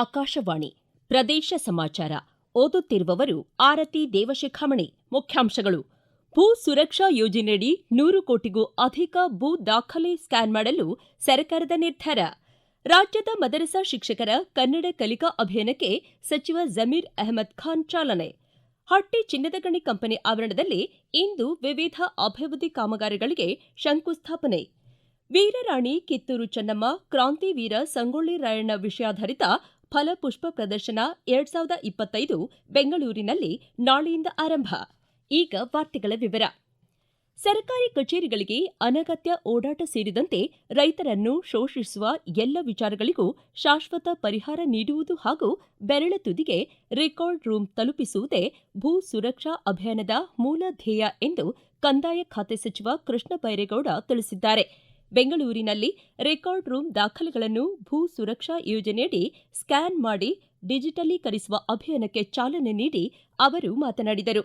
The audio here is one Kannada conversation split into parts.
ಆಕಾಶವಾಣಿ ಪ್ರದೇಶ ಸಮಾಚಾರ. ಓದುತ್ತಿರುವವರು ಆರತಿ ದೇವಶಿಖಾಮಣಿ. ಮುಖ್ಯಾಂಶಗಳು. ಭೂ ಸುರಕ್ಷಾ ಯೋಜನೆಯಡಿ ನೂರು ಕೋಟಿಗೂ ಅಧಿಕ ಭೂ ದಾಖಲೆ ಸ್ಕ್ಯಾನ್ ಮಾಡಲು ಸರ್ಕಾರದ ನಿರ್ಧಾರ. ರಾಜ್ಯದ ಮದರಸಾ ಶಿಕ್ಷಕರ ಕನ್ನಡ ಕಲಿಕಾ ಅಭಿಯಾನಕ್ಕೆ ಸಚಿವ ಜಮೀರ್ ಅಹಮದ್ ಖಾನ್ ಚಾಲನೆ. ಹಟ್ಟಿ ಚಿನ್ನದ ಗಣಿ ಕಂಪನಿ ಆವರಣದಲ್ಲಿ ಇಂದು ವಿವಿಧ ಅಭಿವೃದ್ಧಿ ಕಾಮಗಾರಿಗಳಿಗೆ ಶಂಕುಸ್ಥಾಪನೆ. ವೀರರಾಣಿ ಕಿತ್ತೂರು ಚೆನ್ನಮ್ಮ, ಕ್ರಾಂತಿವೀರ ಸಂಗೊಳ್ಳಿ ರಾಯಣ್ಣ ವಿಷಯಾಧಾರಿತ ಫಲಪುಷ್ಪ ಪ್ರದರ್ಶನ ಎರಡ್ ಸಾವಿರದ ಇಪ್ಪತ್ತೈದು ಬೆಂಗಳೂರಿನಲ್ಲಿ ನಾಳೆಯಿಂದ ಆರಂಭ. ಈಗ ವಾರ್ತೆಗಳ ವಿವರ. ಸರ್ಕಾರಿ ಕಚೇರಿಗಳಿಗೆ ಅನಗತ್ಯ ಓಡಾಟ ಸೇರಿದಂತೆ ರೈತರನ್ನು ಶೋಷಿಸುವ ಎಲ್ಲ ವಿಚಾರಗಳಿಗೂ ಶಾಶ್ವತ ಪರಿಹಾರ ನೀಡುವುದು ಹಾಗೂ ಬೆರಳ ತುದಿಗೆ ರೆಕಾರ್ಡ್ ರೂಮ್ ತಲುಪಿಸುವುದೇ ಭೂ ಸುರಕ್ಷಾ ಅಭಿಯಾನದ ಮೂಲ ಧ್ಯೇಯ ಎಂದು ಕಂದಾಯ ಖಾತೆ ಸಚಿವ ಕೃಷ್ಣ ಬೈರೇಗೌಡ ತಿಳಿಸಿದ್ದಾರೆ. ಬೆಂಗಳೂರಿನಲ್ಲಿ ರೆಕಾರ್ಡ್ ರೂಮ್ ದಾಖಲೆಗಳನ್ನು ಭೂ ಸುರಕ್ಷಾ ಯೋಜನೆಯಡಿ ಸ್ಕ್ಯಾನ್ ಮಾಡಿ ಡಿಜಿಟಲೀಕರಿಸುವ ಅಭಿಯಾನಕ್ಕೆ ಚಾಲನೆ ನೀಡಿ ಅವರು ಮಾತನಾಡಿದರು.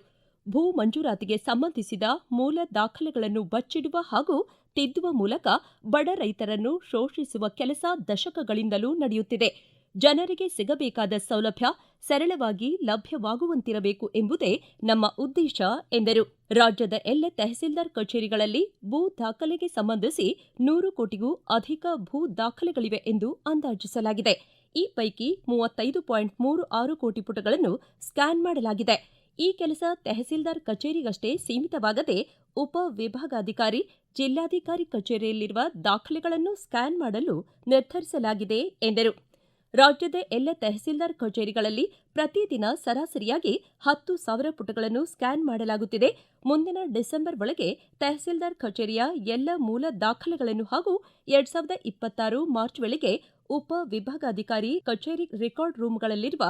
ಭೂ ಮಂಜೂರಾತಿಗೆ ಸಂಬಂಧಿಸಿದ ಮೂಲ ದಾಖಲೆಗಳನ್ನು ಬಚ್ಚಿಡುವ ಹಾಗೂ ತಿದ್ದುವ ಮೂಲಕ ಬಡ ರೈತರನ್ನು ಶೋಷಿಸುವ ಕೆಲಸ ದಶಕಗಳಿಂದಲೂ ನಡೆಯುತ್ತಿದೆ. ಜನರಿಗೆ ಸಿಗಬೇಕಾದ ಸೌಲಭ್ಯ ಸರಳವಾಗಿ ಲಭ್ಯವಾಗುವಂತಿರಬೇಕು ಎಂಬುದೇ ನಮ್ಮ ಉದ್ದೇಶ, ಎಂದರು. ರಾಜ್ಯದ ಎಲ್ಲ ತಹಸೀಲ್ದಾರ್ ಕಚೇರಿಗಳಲ್ಲಿ ಭೂ ದಾಖಲೆಗೆ ಸಂಬಂಧಿಸಿ ನೂರು ಕೋಟಿಗೂ ಅಧಿಕ ಭೂ ದಾಖಲೆಗಳಿವೆ ಎಂದು ಅಂದಾಜಿಸಲಾಗಿದೆ. ಈ ಪೈಕಿ ಮೂವತ್ತೈದು ಪಾಯಿಂಟ್ ಮೂರು ಆರು ಕೋಟಿ ಪುಟಗಳನ್ನು ಸ್ಕ್ಯಾನ್ ಮಾಡಲಾಗಿದೆ. ಈ ಕೆಲಸ ತಹಸೀಲ್ದಾರ್ ಕಚೇರಿಗಷ್ಟೇ ಸೀಮಿತವಾಗದೆ ಉಪ ವಿಭಾಗಾಧಿಕಾರಿ, ಜಿಲ್ಲಾಧಿಕಾರಿ ಕಚೇರಿಯಲ್ಲಿರುವ ದಾಖಲೆಗಳನ್ನು ಸ್ಕ್ಯಾನ್ ಮಾಡಲು ನಿರ್ಧರಿಸಲಾಗಿದೆ, ಎಂದರು. ರಾಜ್ಯದ ಎಲ್ಲ ತಹಸೀಲ್ದಾರ್ ಕಚೇರಿಗಳಲ್ಲಿ ಪ್ರತಿದಿನ ಸರಾಸರಿಯಾಗಿ ಹತ್ತು ಸಾವಿರ ಪುಟಗಳನ್ನು ಸ್ಕ್ಯಾನ್ ಮಾಡಲಾಗುತ್ತಿದೆ. ಮುಂದಿನ ಡಿಸೆಂಬರ್ ಒಳಗೆ ತಹಸೀಲ್ದಾರ್ ಕಚೇರಿಯ ಎಲ್ಲ ಮೂಲ ದಾಖಲೆಗಳನ್ನು ಹಾಗೂ ಎರಡ್ ಸಾವಿರದ ಇಪ್ಪತ್ತಾರು ಮಾರ್ಚ್ ವೇಳೆಗೆ ಉಪ ವಿಭಾಗಾಧಿಕಾರಿ ಕಚೇರಿ ರೆಕಾರ್ಡ್ ರೂಮ್ಗಳಲ್ಲಿರುವ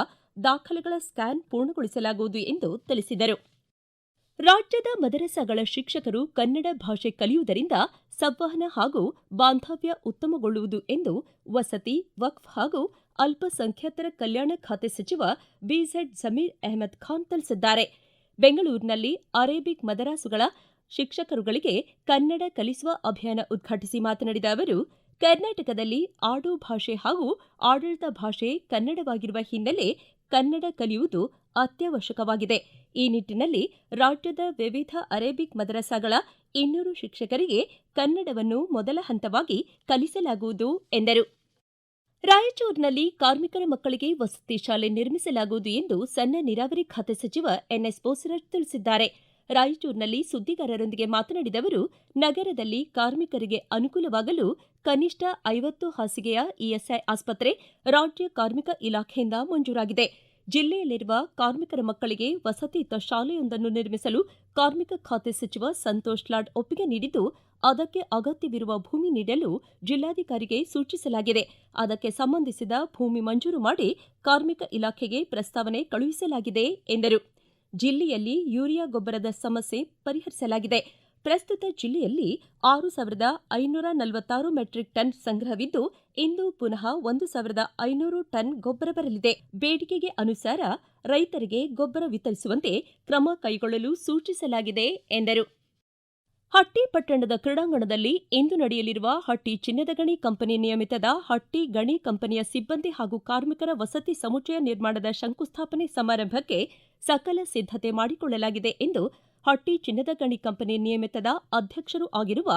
ದಾಖಲೆಗಳ ಸ್ಕ್ಯಾನ್ ಪೂರ್ಣಗೊಳಿಸಲಾಗುವುದು ಎಂದು ತಿಳಿಸಿದರು. ರಾಜ್ಯದ ಮದರಸಾಗಳ ಶಿಕ್ಷಕರು ಕನ್ನಡ ಭಾಷೆ ಕಲಿಯುವುದರಿಂದ ಸಂವಹನ ಹಾಗೂ ಬಾಂಧವ್ಯ ಉತ್ತಮಗೊಳ್ಳುವುದು ಎಂದು ವಸತಿ, ವಕ್ಫ್ ಹಾಗೂ ಅಲ್ಪಸಂಖ್ಯಾತರ ಕಲ್ಯಾಣ ಖಾತೆ ಸಚಿವ ಬಿಝೆಡ್ ಜಮೀರ್ ಅಹಮದ್ ಖಾನ್ ತಿಳಿಸಿದ್ದಾರೆ. ಬೆಂಗಳೂರಿನಲ್ಲಿ ಅರೇಬಿಕ್ ಮದರಾಸುಗಳ ಶಿಕ್ಷಕರುಗಳಿಗೆ ಕನ್ನಡ ಕಲಿಸುವ ಅಭಿಯಾನ ಉದ್ಘಾಟಿಸಿ ಮಾತನಾಡಿದ ಅವರು, ಕರ್ನಾಟಕದಲ್ಲಿ ಆಡು ಭಾಷೆ ಹಾಗೂ ಆಡಳಿತ ಭಾಷೆ ಕನ್ನಡವಾಗಿರುವ ಹಿನ್ನೆಲೆ ಕನ್ನಡ ಕಲಿಯುವುದು ಅತ್ಯವಶ್ಯಕವಾಗಿದೆ. ಈ ನಿಟ್ಟಿನಲ್ಲಿ ರಾಜ್ಯದ ವಿವಿಧ ಅರೇಬಿಕ್ ಮದರಸಾಗಳ ಇನ್ನೂರು ಶಿಕ್ಷಕರಿಗೆ ಕನ್ನಡವನ್ನು ಮೊದಲ ಹಂತವಾಗಿ ಕಲಿಸಲಾಗುವುದು ಎಂದರು. ರಾಯಚೂರಿನಲ್ಲಿ ಕಾರ್ಮಿಕರ ಮಕ್ಕಳಿಗೆ ವಸತಿ ಶಾಲೆ ನಿರ್ಮಿಸಲಾಗುವುದು ಎಂದು ಸಣ್ಣ ನೀರಾವರಿ ಖಾತೆ ಸಚಿವ ಎನ್ಎಸ್ ಬೋಸರಾಜ್ ತಿಳಿಸಿದ್ದಾರೆ. ರಾಯಚೂರಿನಲ್ಲಿ ಸುದ್ದಿಗಾರರೊಂದಿಗೆ ಮಾತನಾಡಿದ ಅವರು, ನಗರದಲ್ಲಿ ಕಾರ್ಮಿಕರಿಗೆ ಅನುಕೂಲವಾಗಲು ಕನಿಷ್ಠ ಐವತ್ತು ಹಾಸಿಗೆಯ ಇಎಸ್ಐ ಆಸ್ಪತ್ರೆ ರಾಜ್ಯ ಕಾರ್ಮಿಕ ಇಲಾಖೆಯಿಂದ ಮಂಜೂರಾಗಿದೆ. ಜಿಲ್ಲೆಯಲ್ಲಿರುವ ಕಾರ್ಮಿಕರ ಮಕ್ಕಳಿಗೆ ವಸತಿಯುತ ಶಾಲೆಯೊಂದನ್ನು ನಿರ್ಮಿಸಲು ಕಾರ್ಮಿಕ ಖಾತೆ ಸಚಿವ ಸಂತೋಷ್ ಲಾಡ್ ಒಪ್ಪಿಗೆ ನೀಡಿದ್ದು ಅದಕ್ಕೆ ಅಗತ್ಯವಿರುವ ಭೂಮಿ ನೀಡಲು ಜಿಲ್ಲಾಧಿಕಾರಿಗೆ ಸೂಚಿಸಲಾಗಿದೆ. ಅದಕ್ಕೆ ಸಂಬಂಧಿಸಿದ ಭೂಮಿ ಮಂಜೂರು ಮಾಡಿ ಕಾರ್ಮಿಕ ಇಲಾಖೆಗೆ ಪ್ರಸ್ತಾವನೆ ಕಳುಹಿಸಲಾಗಿದೆ ಎಂದರು. ಜಿಲ್ಲೆಯಲ್ಲಿ ಯೂರಿಯಾ ಗೊಬ್ಬರದ ಸಮಸ್ಯೆ ಪರಿಹರಿಸಲಾಗಿದೆ. ಪ್ರಸ್ತುತ ಜಿಲ್ಲೆಯಲ್ಲಿ ಆರು ಸಾವಿರದ ಐನೂರ ನಲವತ್ತಾರು ಮೆಟ್ರಿಕ್ ಟನ್ ಸಂಗ್ರಹವಿದ್ದು, ಇಂದು ಪುನಃ ಒಂದು ಸಾವಿರದ ಐನೂರು ಟನ್ ಗೊಬ್ಬರ ಬರಲಿದೆ. ಬೇಡಿಕೆಗೆ ಅನುಸಾರ ರೈತರಿಗೆ ಗೊಬ್ಬರ ವಿತರಿಸುವಂತೆ ಕ್ರಮ ಕೈಗೊಳ್ಳಲು ಸೂಚಿಸಲಾಗಿದೆ ಎಂದರು. ಹಟ್ಟಿ ಪಟ್ಟಣದ ಕ್ರೀಡಾಂಗಣದಲ್ಲಿ ಇಂದು ನಡೆಯಲಿರುವ ಹಟ್ಟಿ ಚಿನ್ನದ ಗಣಿ ಕಂಪನಿ ನಿಯಮಿತದ ಹಟ್ಟಿ ಗಣಿ ಕಂಪನಿಯ ಸಿಬ್ಬಂದಿ ಹಾಗೂ ಕಾರ್ಮಿಕರ ವಸತಿ ಸಮುಚ್ಚಯ ನಿರ್ಮಾಣದ ಶಂಕುಸ್ಥಾಪನೆ ಸಮಾರಂಭಕ್ಕೆ ಸಕಲ ಸಿದ್ಧತೆ ಮಾಡಿಕೊಳ್ಳಲಾಗಿದೆ ಎಂದು ಹಟ್ಟಿ ಚಿನ್ನದ ಗಣಿ ಕಂಪನಿ ನಿಯಮಿತದ ಅಧ್ಯಕ್ಷರೂ ಆಗಿರುವ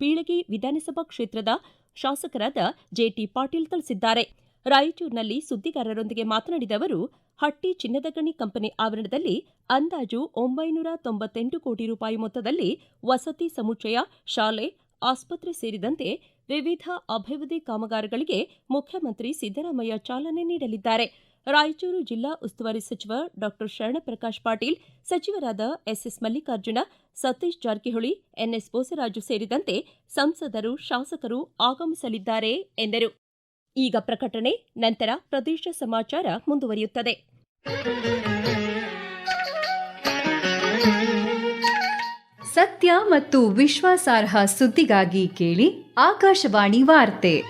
ಬೀಳಗಿ ವಿಧಾನಸಭಾ ಕ್ಷೇತ್ರದ ಶಾಸಕರಾದ ಜೆಟಿ ಪಾಟೀಲ್ ತಿಳಿಸಿದ್ದಾರೆ. ರಾಯಚೂರಿನಲ್ಲಿ ಸುದ್ದಿಗಾರರೊಂದಿಗೆ ಮಾತನಾಡಿದ ಅವರು, ಹಟ್ಟಿ ಚಿನ್ನದ ಗಣಿ ಕಂಪನಿ ಆವರಣದಲ್ಲಿ ಅಂದಾಜು ಒಂಬೈನೂರ ತೊಂಬತ್ತೆಂಟು ಕೋಟಿ ರೂಪಾಯಿ ಮೊತ್ತದಲ್ಲಿ ವಸತಿ ಸಮುಚ್ಚಯ, ಶಾಲೆ, ಆಸ್ಪತ್ರೆ ಸೇರಿದಂತೆ ವಿವಿಧ ಅಭಿವೃದ್ಧಿ ಕಾಮಗಾರಿಗಳಿಗೆ ಮುಖ್ಯಮಂತ್ರಿ ಸಿದ್ದರಾಮಯ್ಯ ಚಾಲನೆ ನೀಡಲಿದ್ದಾರೆ. ರಾಯಚೂರು ಜಿಲ್ಲಾ ಉಸ್ತುವಾರಿ ಸಚಿವ ಡಾಕ್ಟರ್ ಶರಣಪ್ರಕಾಶ್ ಪಾಟೀಲ್, ಸಚಿವರಾದ ಎಸ್ಎಸ್ ಮಲ್ಲಿಕಾರ್ಜುನ, ಸತೀಶ್ ಜಾರಕಿಹೊಳಿ, ಎನ್ಎಸ್ ಬೋಸರಾಜು ಸೇರಿದಂತೆ ಸಂಸದರು, ಶಾಸಕರು ಆಗಮಿಸಲಿದ್ದಾರೆ ಎಂದರು. ಈಗ ಪ್ರಕಟಣೆ ನಂತರ ಪ್ರದೇಶ ಸಮಾಚಾರ ಮುಂದುವರಿಯುತ್ತದೆ. ಸತ್ಯ ಮತ್ತು ವಿಶ್ವಾಸಾರ್ಹ ಸುದ್ದಿಗಾಗಿ ಕೇಳಿ ಆಕಾಶವಾಣಿ ವಾರ್ತೆ.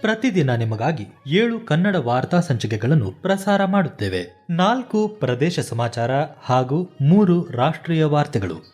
ಪ್ರತಿದಿನ ನಿಮಗಾಗಿ ಏಳು ಕನ್ನಡ ವಾರ್ತಾ ಸಂಚಿಕೆಗಳನ್ನು ಪ್ರಸಾರ ಮಾಡುತ್ತೇವೆ. ನಾಲ್ಕು ಪ್ರದೇಶ ಸಮಾಚಾರ ಹಾಗೂ ಮೂರು ರಾಷ್ಟ್ರೀಯ ವಾರ್ತೆಗಳು.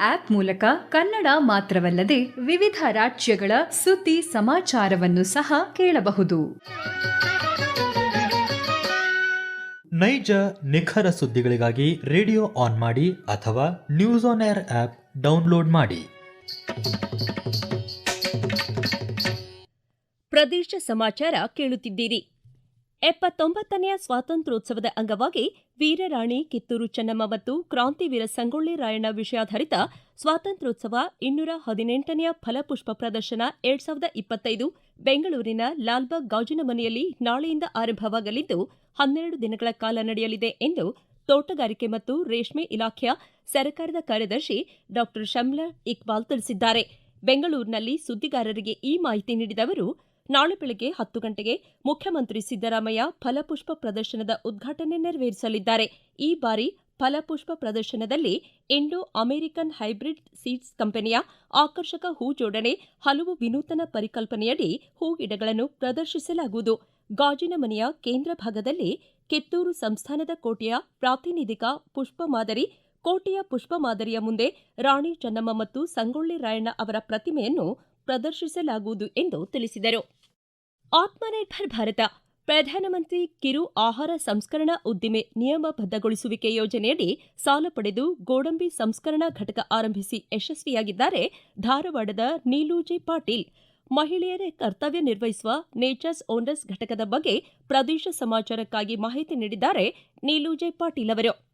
ಆಪ್ ಮೂಲಕ ಕನ್ನಡ ಮಾತ್ರವಲ್ಲದೆ ವಿವಿಧ ರಾಜ್ಯಗಳ ಸುದ್ದಿ ಸಮಾಚಾರವನ್ನು ಸಹ ಕೇಳಬಹುದು. ನೈಜ ನಿಖರ ಸುದ್ದಿಗಳಿಗಾಗಿ ರೇಡಿಯೋ ಆನ್ ಮಾಡಿ ಅಥವಾ news on air app download ಮಾಡಿ. ಪ್ರದೇಶ ಸಮಾಚಾರ ಕೇಳುತ್ತಿದ್ದೀರಿ. ಎಪ್ಪತ್ತೊಂಬತ್ತನೆಯ ಸ್ವಾತಂತ್ರ್ಯೋತ್ಸವದ ಅಂಗವಾಗಿ ವೀರರಾಣಿ ಕಿತ್ತೂರು ಚೆನ್ನಮ್ಮ ಮತ್ತು ಕ್ರಾಂತಿವೀರ ಸಂಗೊಳ್ಳಿ ರಾಯಣ್ಣ ವಿಷಯಾಧಾರಿತ ಸ್ವಾತಂತ್ರ್ಯೋತ್ಸವ ಇನ್ನೂರ ಹದಿನೆಂಟನೆಯ ಫಲಪುಷ್ಪ ಪ್ರದರ್ಶನ ಎರಡ್ ಸಾವಿರದ ಇಪ್ಪತ್ತೈದು ಬೆಂಗಳೂರಿನ ಲಾಲ್ಬಾಗ್ ಗಾಜಿನ ಮನೆಯಲ್ಲಿ ನಾಳೆಯಿಂದ ಆರಂಭವಾಗಲಿದ್ದು, ಹನ್ನೆರಡು ದಿನಗಳ ಕಾಲ ನಡೆಯಲಿದೆ ಎಂದು ತೋಟಗಾರಿಕೆ ಮತ್ತು ರೇಷ್ಮೆ ಇಲಾಖೆಯ ಸರ್ಕಾರದ ಕಾರ್ಯದರ್ಶಿ ಡಾ ಶಮ್ಲಾ ಇಕ್ಬಾಲ್ ತಿಳಿಸಿದ್ದಾರೆ. ಬೆಂಗಳೂರಿನಲ್ಲಿ ಸುದ್ದಿಗಾರರಿಗೆ ಈ ಮಾಹಿತಿ ನೀಡಿದ ಅವರು ನಾಳೆ ಬೆಳಗ್ಗೆ ಹತ್ತು ಗಂಟೆಗೆ ಮುಖ್ಯಮಂತ್ರಿ ಸಿದ್ದರಾಮಯ್ಯ ಫಲಪುಷ್ಪ ಪ್ರದರ್ಶನದ ಉದ್ಘಾಟನೆ ನೆರವೇರಿಸಲಿದ್ದಾರೆ. ಈ ಬಾರಿ ಫಲಪುಷ್ಪ ಪ್ರದರ್ಶನದಲ್ಲಿ ಇಂಡೋ ಅಮೆರಿಕನ್ ಹೈಬ್ರಿಡ್ ಸೀಡ್ಸ್ ಕಂಪನಿಯ ಆಕರ್ಷಕ ಹೂ ಜೋಡಣೆ, ಹಲವು ವಿನೂತನ ಪರಿಕಲ್ಪನೆಯಡಿ ಹೂ ಗಿಡಗಳನ್ನು ಪ್ರದರ್ಶಿಸಲಾಗುವುದು. ಗಾಜಿನ ಮನೆಯ ಕೇಂದ್ರ ಭಾಗದಲ್ಲಿ ಕಿತ್ತೂರು ಸಂಸ್ಥಾನದ ಕೋಟೆಯ ಪ್ರಾತಿನಿಧಿಕ ಪುಷ್ಪ ಮಾದರಿ, ಕೋಟೆಯ ಪುಷ್ಪ ಮಾದರಿಯ ಮುಂದೆ ರಾಣಿ ಚೆನ್ನಮ್ಮ ಮತ್ತು ಸಂಗೊಳ್ಳಿ ರಾಯಣ್ಣ ಅವರ ಪ್ರತಿಮೆಯನ್ನು ಪ್ರದರ್ಶಿಸಲಾಗುವುದು ಎಂದು ತಿಳಿಸಿದರು. ಆತ್ಮನಿರ್ಭರ್ ಭಾರತ, ಪ್ರಧಾನಮಂತ್ರಿ ಕಿರು ಆಹಾರ ಸಂಸ್ಕರಣಾ ಉದ್ದಿಮೆ ನಿಯಮಬದ್ಧಗೊಳಿಸುವಿಕೆ ಯೋಜನೆಯಡಿ ಸಾಲ ಪಡೆದು ಗೋಡಂಬಿ ಸಂಸ್ಕರಣಾ ಘಟಕ ಆರಂಭಿಸಿ ಯಶಸ್ವಿಯಾಗಿದ್ದಾರೆ ಧಾರವಾಡದ ನೀಲೂಜಿ ಪಾಟೀಲ್. ಮಹಿಳೆಯರೇ ಕರ್ತವ್ಯ ನಿರ್ವಹಿಸುವ ನೇಚರ್ಸ್ ಓನರ್ಸ್ ಘಟಕದ ಬಗ್ಗೆ ಪ್ರದೇಶ ಸಮಾಚಾರಕ್ಕಾಗಿ ಮಾಹಿತಿ ನೀಡಿದ್ದಾರೆ ನೀಲೂಜೆ ಪಾಟೀಲ್ ಅವರು.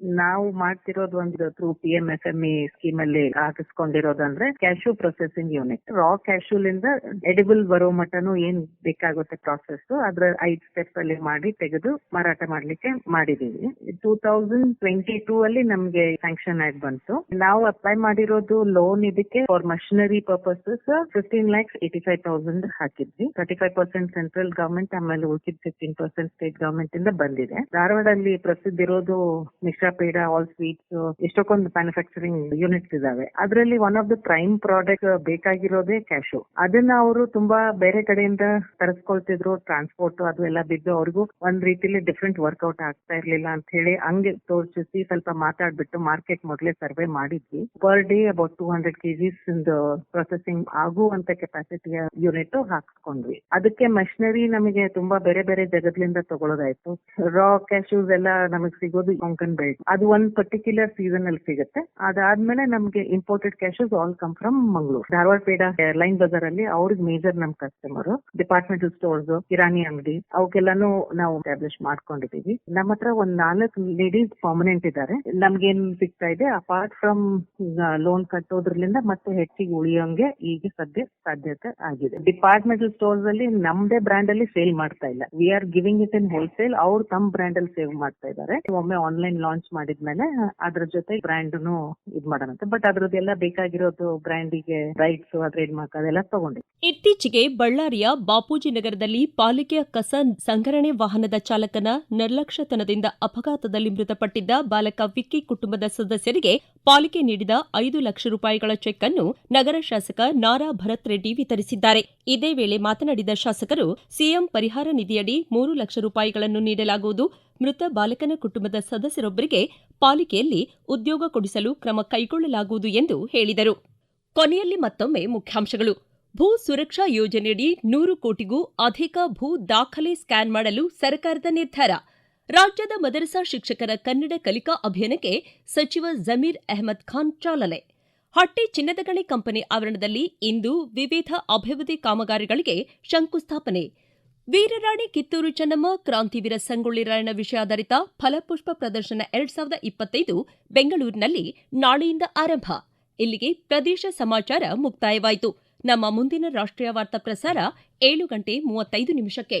ನಾವು ಮಾಡ್ತಿರೋದು ಒಂದು through P M F M E scheme ಅಲ್ಲಿ ಹಾಕಿಸ್ಕೊಂಡಿರೋದಂದ್ರೆ ಕ್ಯಾಶು ಪ್ರೊಸೆಸಿಂಗ್ ಯೂನಿಟ್ ರಾ ಕ್ಯಾಶುಲಿಂದ ಎಡಿಬಲ್ ಬರೋ ಮಟ್ಟನು ಏನ್ ಬೇಕಾಗುತ್ತೆ ಪ್ರಾಸೆಸ್ ಅದ್ರ ಐದ್ ಸ್ಟೆಪ್ ಅಲ್ಲಿ ಮಾಡಿ ತೆಗೆದು ಮಾರಾಟ ಮಾಡ್ಲಿಕ್ಕೆ ಮಾಡಿದೀವಿ. ಟೂ ತೌಸಂಡ್ ಟ್ವೆಂಟಿ ಟೂ ಅಲ್ಲಿ ನಮ್ಗೆ ಸ್ಯಾಂಕ್ಷನ್ ಆಗಿ ಬಂತು. ನಾವು ಅಪ್ಲೈ ಮಾಡಿರೋದು ಲೋನ್ ಇದಕ್ಕೆ for machinery purposes fifteen lakhs eighty five thousand ಹಾಕಿದ್ವಿ. Thirty five percent central government ಆಮೇಲೆ ಉಳಿದ ಫಿಫ್ಟೀನ್ ಪರ್ಸೆಂಟ್ ಸ್ಟೇಟ್ ಗವರ್ಮೆಂಟ್ ಇಂದ ಬಂದಿದೆ. ಧಾರವಾಡಲ್ಲಿ ಪ್ರಸಿದ್ಧ ಇರೋದು ಮಿಶ್ರಾ ಪೇಡ ಆಲ್ ಸ್ವೀಟ್ಸ್ ಎಷ್ಟೊಂದು ಮ್ಯಾನುಫ್ಯಾಕ್ಚರಿಂಗ್ ಯೂನಿಟ್ಸ್ ಇದಾವೆ. ಅದರಲ್ಲಿ one of the prime product ಬೇಕಾಗಿರೋದೇ cashew ಅದನ್ನ ಅವರು ತುಂಬಾ ಬೇರೆ ಕಡೆಯಿಂದ ತರಿಸ್ಕೊಳ್ತಿದ್ರು ಟ್ರಾನ್ಸ್ಪೋರ್ಟ್ ಅದು ಎಲ್ಲ ಬಿದ್ದು ಅವ್ರಿಗೂ ಒಂದ್ ರೀತಿಲಿ ಡಿಫ್ರೆಂಟ್ ವರ್ಕೌಟ್ ಆಗ್ತಾ ಇರ್ಲಿಲ್ಲ ಅಂತ ಹೇಳಿ ಹಂಗೆ ತೋರಿಸಿ ಸ್ವಲ್ಪ ಮಾತಾಡ್ಬಿಟ್ಟು ಮಾರ್ಕೆಟ್ ಮೊದಲೇ ಸರ್ವೆ ಮಾಡಿದ್ವಿ. Per day about two hundred KGs processing ಆಗುವಂತ ಕೆಪಾಸಿಟಿಯ ಯೂನಿಟ್ ಹಾಕ್ಸ್ಕೊಂಡ್ವಿ. ಅದಕ್ಕೆ ಮಷಿನರಿ ನಮಗೆ ತುಂಬಾ ಬೇರೆ ಬೇರೆ ಜಗದ್ಲಿಂದ ತಗೊಳ್ಳೋದಾಯ್ತು ರಾ ಕ್ಯಾಶ್ಯೂಸ್ ಎಲ್ಲ ನಮಗೆ ಸಿಗೋದು ಕೊಂಕನ್ ಬೆಲ್ಟ್ ಅದು ಒಂದ್ ಪರ್ಟಿಕ್ಯುಲರ್ ಸೀಸನ್ ಅಲ್ಲಿ ಸಿಗುತ್ತೆ. ಅದಾದ್ಮೇಲೆ ನಮ್ಗೆ imported cashews all come from Mangaluru Dharwad peda Line Bazar ಅಲ್ಲಿ ಅವ್ರಿಗೆ ಮೇಜರ್ ನಮ್ ಕಸ್ಟಮರ್ ಡಿಪಾರ್ಟ್ಮೆಂಟಲ್ ಸ್ಟೋರ್ಸ್ ಕಿರಾಣಿ ಅಂಗಡಿ ಅವಕ್ಕೆಲ್ಲಾನು ನಾವು ಎಸ್ಟಾಬ್ಲಿಷ್ ಮಾಡ್ಕೊಂಡಿದೀವಿ. ನಮ್ಮ ಹತ್ರ ಒಂದ್ ನಾಲ್ಕು ಲೇಡೀಸ್ ಪರ್ಮನೆಂಟ್ ಇದ್ದಾರೆ ನಮ್ಗೇನ್ ಸಿಗ್ತಾ ಇದೆ ಅಪಾರ್ಟ್ ಫ್ರಮ್ ಲೋನ್ ಕಟ್ಟೋದ್ರಲ್ಲಿಂದ ಮತ್ತೆ ಹೆಚ್ಚಿಗೆ ಉಳಿಯೋಂಗೆ ಈಗ ಸದ್ಯ ಸಾಧ್ಯತೆ ಆಗಿದೆ. ಡಿಪಾರ್ಟ್ಮೆಂಟಲ್ ಸ್ಟೋರ್ಸ್ ಅಲ್ಲಿ ನಮ್ದೇ ಬ್ರ್ಯಾಂಡ್ ಅಲ್ಲಿ ಸೇಲ್ ಮಾಡ್ತಾ ಇಲ್ಲ. We are giving it in wholesale ಅವ್ರು ತಮ್ಮ ಬ್ರಾಂಡ್ ಅಲ್ಲಿ ಸೇವ್ ಮಾಡ್ತಾ ಇದ್ದಾರೆ ಒಮ್ಮೆ ಆನ್ಲೈನ್ ಲಾಂಚ್ ಮಾಡಿದ್ಮೇಲೆ ಅದ್ರ ಜೊತೆ ಬ್ರ್ಯಾಂಡ್ನು ಇದ್ ಅಂತ ಬಟ್ ಅದ್ರದ್ದೆಲ್ಲ ಬೇಕಾಗಿರೋದು ಬ್ರ್ಯಾಂಡಿಗೆ ರೈಟ್ಸ್ ಟ್ರೇಡ್ ಮಾರ್ಕ್ ಅದೆಲ್ಲ ತಗೊಂಡೆ. ಇತ್ತೀಚೆಗೆ ಬಳ್ಳಾರಿಯ ಬಾಪೂಜಿ ನಗರದಲ್ಲಿ ಪಾಲಿಕೆಯ ಕಸ ಸಂಗ್ರಹಣೆ ವಾಹನದ ಚಾಲಕನ ನಿರ್ಲಕ್ಷ್ಯತನದಿಂದ ಅಪಘಾತದಲ್ಲಿ ಮೃತಪಟ್ಟಿದ್ದ ಬಾಲಕ ವಿಕ್ಕಿ ಕುಟುಂಬದ ಸದಸ್ಯರಿಗೆ ಪಾಲಿಕೆ ನೀಡಿದ ಐದು ಲಕ್ಷ ರೂಪಾಯಿಗಳ ಚೆಕ್ ಅನ್ನು ನಗರ ಶಾಸಕ ನಾರಾ ಭರತ್ ರೆಡ್ಡಿ ವಿತರಿಸಿದ್ದಾರೆ. ಇದೇ ವೇಳೆ ಮಾತನಾಡಿದ ಶಾಸಕರು, ಸಿಎಂ ಪರಿಹಾರ ನಿಧಿಯಡಿ ಮೂರು ಲಕ್ಷ ರೂಪಾಯಿಗಳನ್ನು ನೀಡಲಾಗುವುದು. ಮೃತ ಬಾಲಕನ ಕುಟುಂಬದ ಸದಸ್ಯರೊಬ್ಬರಿಗೆ ಪಾಲಿಕೆಯಲ್ಲಿ ಉದ್ಯೋಗ ಕೊಡಿಸಲು ಕ್ರಮ ಕೈಗೊಳ್ಳಲಾಗುವುದು ಎಂದು ಹೇಳಿದರು. ಕೊನೆಯಲ್ಲಿ ಮತ್ತೊಮ್ಮೆ ಮುಖ್ಯಾಂಶಗಳು. ಭೂ ಸುರಕ್ಷಾ ಯೋಜನೆಯಡಿ ನೂರು ಕೋಟಿಗೂ ಅಧಿಕ ಭೂ ದಾಖಲೆ ಸ್ಕ್ಯಾನ್ ಮಾಡಲು ಸರ್ಕಾರದ ನಿರ್ಧಾರ. ರಾಜ್ಯದ ಮದರಸಾ ಶಿಕ್ಷಕರ ಕನ್ನಡ ಕಲಿಕಾ ಅಭಿಯಾನಕ್ಕೆ ಸಚಿವ ಜಮೀರ್ ಅಹಮದ್ ಖಾನ್ ಚಾಲನೆ. ಹಟ್ಟಿ ಚಿನ್ನದ ಗಣಿ ಕಂಪನಿ ಆವರಣದಲ್ಲಿ ಇಂದು ವಿವಿಧ ಅಭಿವೃದ್ಧಿ ಕಾಮಗಾರಿಗಳಿಗೆ ಶಂಕುಸ್ಥಾಪನೆ. ವೀರರಾಣಿ ಕಿತ್ತೂರು ಚೆನ್ನಮ್ಮ, ಕ್ರಾಂತಿವೀರ ಸಂಗೊಳ್ಳಿ ರಾಯಣ್ಣ ವಿಷಯಾಧಾರಿತ ಫಲಪುಷ್ಪ ಪ್ರದರ್ಶನ ಎರಡ್ ಸಾವಿರದ ಇಪ್ಪತ್ತೈದು ಬೆಂಗಳೂರಿನಲ್ಲಿ ನಾಳೆಯಿಂದ ಆರಂಭ. ಇಲ್ಲಿಗೆ ಪ್ರದೇಶ ಸಮಾಚಾರ ಮುಕ್ತಾಯವಾಯಿತು. ನಮ್ಮ ಮುಂದಿನ ರಾಷ್ಟ್ರೀಯ ವಾರ್ತಾ ಪ್ರಸಾರ ಏಳು ಗಂಟೆ ಮೂವತ್ತೈದು ನಿಮಿಷಕ್ಕೆ.